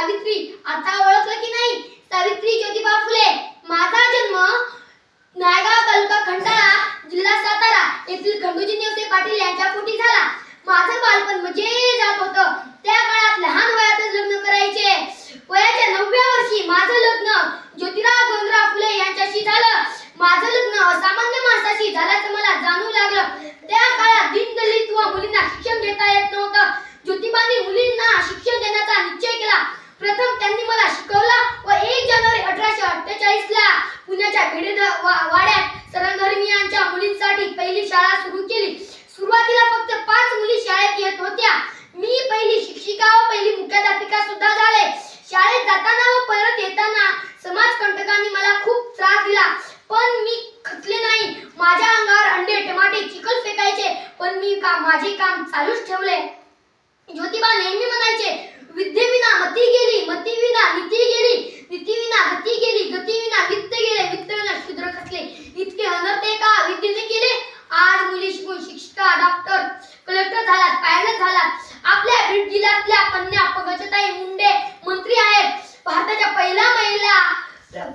सावित्री आता ओळखलं की नाही? सावित्री ज्योतिबा फुले माझा जन्म नायगाव तालुका खंडाळा जिल्हा सातारा येथील खंडूजी नेवसे पाटील यांच्या पोटी झाला. माझं बालपण म्हणजे जात होत. त्या काळात लहान वयातच लग्न करायचे. वयाच्या नवव्या वर्षी माझं लग्न ज्योतिराव गंगराव फुले यांच्याशी झालं. माझं लग्न असामान्य माणसाशी झाल्याचं मला जाणू लागलं. त्या काळात दिनदलित व मुलींना शिक्षण घेता येत नव्हतं. ज्योति केला. प्रथम त्यांनी मला शिकवला व एक जानेवारी अठराशे अठ्ठेचाळीस ला पुण्याच्या भिडे वाड्यात सरंगर्मियांच्या मुलींसाठी पहिली शाळा सुरू केली. सुरुवातीला फक्त पाच मुली शाळेत येत होत्या. मी पहिली शिक्षिका व पहिली मुख्याध्यापिका सुद्धा झाले. शाळेत जाताना व परत येताना समाज कंटकांनी मला खूप त्रास दिला. पण मी खचले नाही. माझ्या अंगावर अंडे टमाटे चिखल फेकायचे. पण मी का माझे काम चालूच ठेवले. ज्योतिबा जिल्ह्यातल्या मुंडे मंत्री आहेत. भारताच्या पहिल्या महिला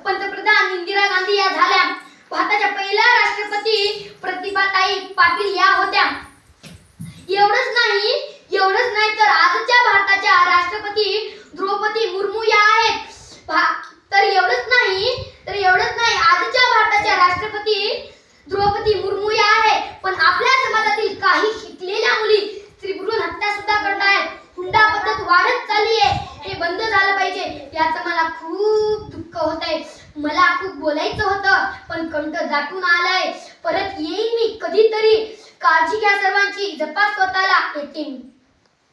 पंतप्रधान इंदिरा गांधी या झाल्या. भारताच्या पहिल्या राष्ट्रपती प्रतिभाताई पाटील या होत्या. एवढंच नाही एवढंच नाही तर आजच्या भारताच्या राष्ट्रपती द्रौपदी मुर्मू या आहेत. तर एवढंच नाही तर एवढंच नाही आजच्या भारताच्या राष्ट्रपती द्रौपदी मुर्मू या आहे. पण आपल्या समाजातील काही याचं मला खूप दुःख होत आहे मला खूप बोलायचं होतं पण कंठ दाटून आलंय. परत येईन मी कधीतरी. काळजी घ्या सर्वांची. जपा स्वतःला. येते मी.